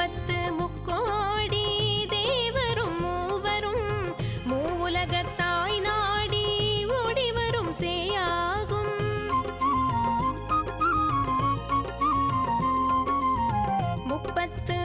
பத்து முக்கோடி தேவரும் மூவரும் மூவுலகத்தாய் நாடி ஓடிவரும் சேயாகும். முப்பத்து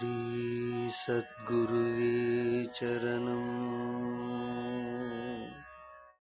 श्रीसद्गुरुवे चरणम्